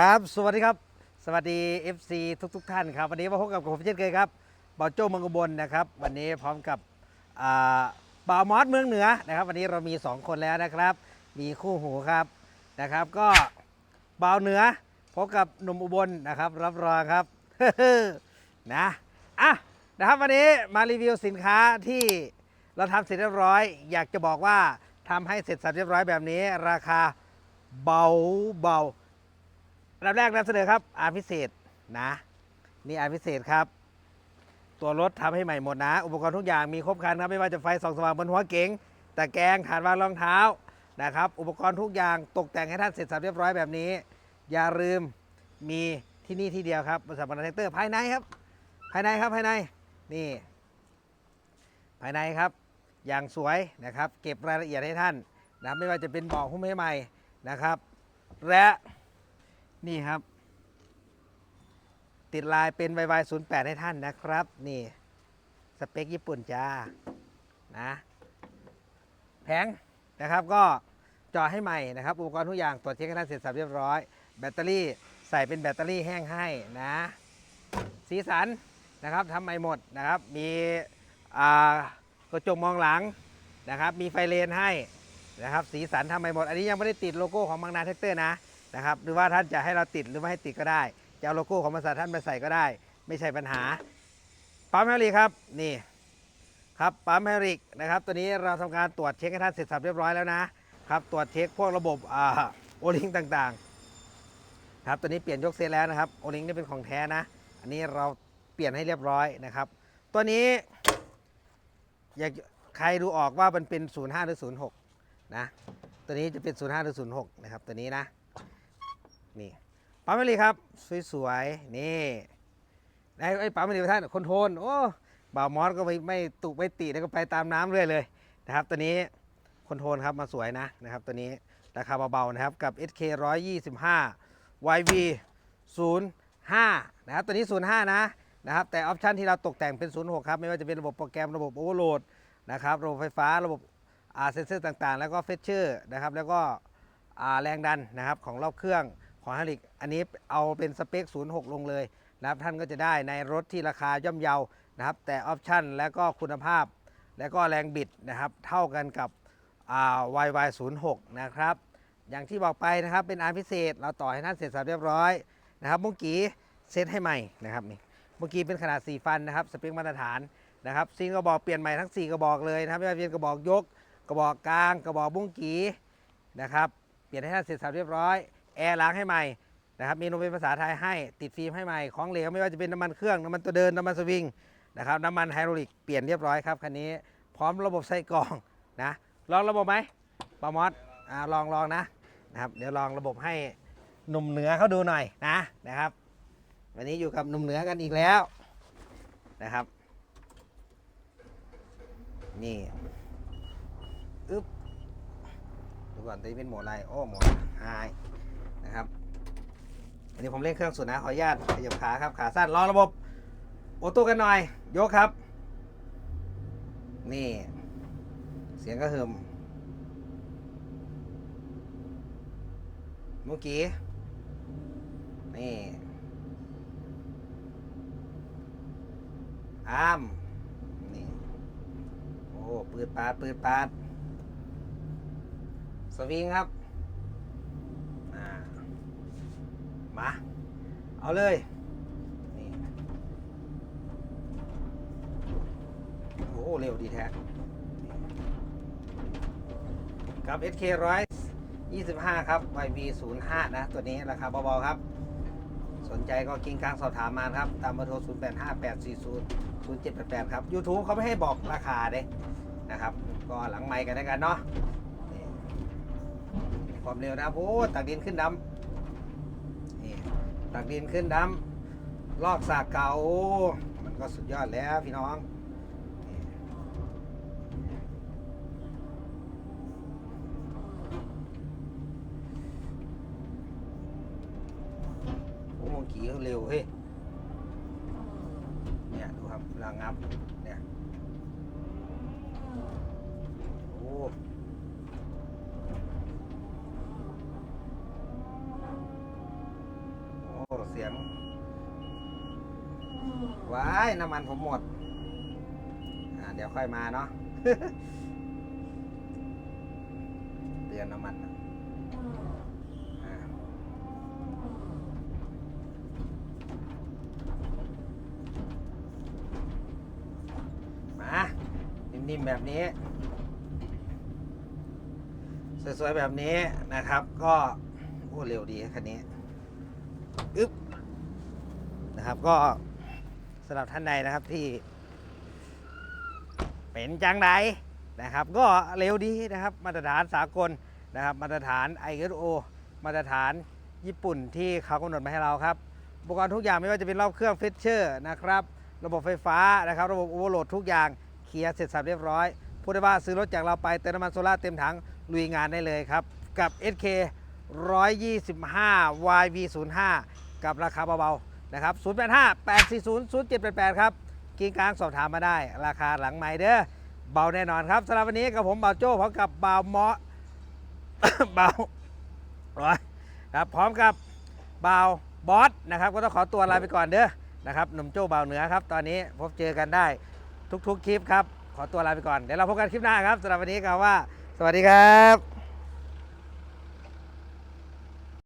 ครับ สวัสดีครับ สวัสดี FC ทุกทท่านครับ วันนี้มาพบกับผมเช่นเคยครับเบาโจ้เมังกรบนนะครับ วันนี้พร้อมกับอ่าบ่าวมอสเมืองเหนือนะครับ วันนี้เรามี 2 คนแล้วนะครับ มีคู่หูครับนะครับ ก็บ่าวเหนือพบกับหนุ่มอุบลนะครับ รับรองครับนะอะนะครับวันนี้มารีวิวสินค้าที่เราทำเสร็จเรียบร้อย อยากจะบอกว่าทำให้เสร็จสับเรียบร้อยแบบนี้ ราคาเบาเบา อันดับแรกนำเสนอครับอาพิเศษนะ นี่อาพิเศษครับ ตัวรถทำให้ใหม่หมดนะ อุปกรณ์ทุกอย่างมีครบครันครับไม่ว่าจะไฟส่องสว่างบนหัวเก๋งตะแกรงฐานวางรองเท้านะครับ อุปกรณ์ทุกอย่างตกแต่งให้ท่านเสร็จสับเรียบร้อยแบบนี้ อย่าลืมมีที่นี่ที่เดียวครับบริษัทบรรณเทคเตอร์ภายในครับ ภายในครับภายในนี่ ภายในครับ อย่างสวยนะครับ เก็บรายละเอียดให้ท่านนะไม่ว่าจะเป็นเบาะหุ้มให้ใหม่นะครับ และ นี่ครับ ติดลายเป็น y y 0 8ให้ท่านนะครับ นี่ สเปคญี่ปุ่นจ้า นะแผงนะครับก็จาะให้ใหม่นะครับอุปกรณ์ทุกอย่างตรวจเช็คให้ท่านเสร็จสับเรียบร้อย แบตเตอรี่ใส่เป็นแบตเตอรี่แห้งให้นะ สีสันนะครับทำใหม่หมดนะครับ มีกระจกมองหลังนะครับ มีไฟเลนให้นะครับ สีสันทำใหม่หมด อันนี้ยังไม่ได้ติดโลโก้ของบางนาแท็กเตอร์นะ นะครับ หรือว่าท่านจะให้เราติดหรือไม่ให้ติดก็ได้ จะเอาโลโก้ของบริษัทท่านไปใส่ก็ได้ ไม่ใช่ปัญหา ปั๊มแฮริกครับ นี่ครับปั๊มแฮริกนะครับ ตัวนี้เราทำการตรวจเช็คให้ท่านเสร็จสับเรียบร้อยแล้วนะครับ ตรวจเช็คพวกระบบอ่าโอลิงต่างๆ ครับ ตัวนี้เปลี่ยนยกเซตแล้วนะครับ โอลิงนี่เป็นของแท้นะ อันนี้เราเปลี่ยนให้เรียบร้อยนะครับ ตัวนี้อยากใครดูออกว่ามันเป็น 05 หรือ 06 นะ ตัวนี้จะเป็น 05 หรือ 06 นะครับ ตัวนี้นะ นี่ปั๊มไม่ลีครับสวยๆนี่ไอ้ปั๊มไม่ลีท่านคนโทรลโอ้บ่าวมอสก็ไม่ไม่ตุกไม่ตีแล้วก็ไปตามน้ำเรื่อยเลยนะครับตัวนี้คนโทรลครับมาสวยนะนะครับตัวนี้ราคาเบาๆนะครับกับ SK 125 YV 05นะครับตัวนี้ 05 นะนะครับแต่ออปชันที่เราตกแต่งเป็น 06 ครับ ไม่ว่าจะเป็นระบบโปรแกรมระบบโอเวอร์โหลดนะครับระบบไฟฟ้าระบบอ่าเซนเซอร์ต่างๆ แล้วก็เฟชเชอร์นะครับแล้วก็แรงดันนะครับของรอบเครื่อง ของฮาริกอันนี้เอาเป็นสเปค 06 ลงเลยนะครับท่านก็จะได้ในรถที่ราคาย่อมเยานะครับ แต่ออปชั่นและก็คุณภาพ และก็แรงบิดนะครับ เท่ากันกับอ่า YY 06 นะครับ อย่างที่บอกไปนะครับเป็นอาร์พิเศษ เราต่อให้ท่านเสร็จสับเรียบร้อยนะครับเมื่อกี้เซตให้ใหม่นะครับนี่เมื่อกี้เป็นขนาด 4 ฟันนะครับสเปคมาตรฐานนะครับซิงกระบอกเปลี่ยนใหม่ทั้ง 4 กระบอกเลยนะครับไม่ว่าจะเป็นกระบอกยก กระบอกกลาง กระบอกบุ้งกีนะครับเปลี่ยนให้ท่านเสร็จสับเรียบร้อย แอร์ล้างให้ใหม่นะครับเมนูเป็นภาษาไทยให้ติดฟิล์มให้ใหม่ของเหลวไม่ว่าจะเป็นน้ำมันเครื่องน้ำมันตัวเดินน้ำมันสวิงนะครับน้ำมันไฮดรอลิกเปลี่ยนเรียบร้อยครับคันนี้พร้อมระบบใส่กรองนะลองระบบไหมปามอสลองลองนะนะครับเดี๋ยวลองระบบให้หนุ่มเหนือเขาดูหน่อยนะนะครับ วันนี้อยู่กับหนุ่มเหนือกันอีกแล้วนะครับ นี่อึ๊บดูก่อนตัวนี้เป็นหมดอะไรโอ้หมดไฮนะครับ อันนี้ผมเล่นเครื่องสุดนะขออนุญาตขยับขาครับขาสั้นรอระบบโอโต้กันหน่อย ยกครับ นี่ เสียงก็เหิมเมื่อกี้ นี่อ้ามนี่โอ้ปืดปาดปืดปาดสวิงครับ อ่า มา เอาเลยนี่โอ้เร็วดีแท้กับ SK 125 ครับ YV 05นะ ตัวนี้ราคาเบาๆครับ สนใจก็กิ้งกลางสอบถามมาครับ ตามเบอร์โทร 085840 0788 ครับ YouTube เขาไม่ให้บอกราคาเด้นะครับ ก็หลังไมค์กันแล้วกันเนาะความเร็วนะโอ้ตักดินขึ้นดำ ตักดินขึ้นดำลอกสากเก่า มันก็สุดยอดแล้วพี่น้องโอ้โมงกี่เขาเร็วเฮ้ยเนี่ยดูครับลางับเนี่ยโอ้ น เสียงว้ายน้ำมันผมหมด อ่า เดี๋ยวค่อยมาเนาะเตือนน้ำมันนะอ่ามานิ่มๆแบบนี้ สวยๆแบบนี้นะครับ ก็โอ้เร็วดีคันนี้ อึ๊บ นะครับ ก็สำหรับท่านใดนะครับที่ เป็นจังไดนะครับ ก็เร็วดีนะครับ มาตรฐานสากลนะครับ มาตรฐาน ISO มาตรฐานญี่ปุ่นที่เขากำหนดมาให้เราครับอุปกรณ์ทุกอย่างไม่ว่าจะเป็นรอบเครื่องฟิชเชอร์นะครับ ระบบไฟฟ้านะครับ ระบบโอเวอร์โหลดทุกอย่างเคลียร์เสร็จสับเรียบร้อยพูดได้ว่าซื้อรถจากเราไปเติมน้ำมันโซล่าเต็มถังลุยงานได้เลยครับ กับ SK 125 YV05 กับราคาเบาๆ นะครับ085 840 0788 ครับกิงกลางสอบถามมาได้ ราคาหลังไมเด้อเบาแน่นอนครับสำหรับวันนี้กับผมเบาโจ้พร้อมกับเบาเมาะเบาร้อยครับพร้อมกับเบาบอสนะครับ ก็ต้องขอตัวลาไปก่อนเด้อนะครับหนุ่มโจ้เบาเหนือครับ ตอนนี้พบเจอกันได้ทุกๆคลิปครับ ขอตัวลาไปก่อน เดี๋ยวเราพบกันคลิปหน้าครับสำหรับวันนี้ก็ว่า สวัสดีครับ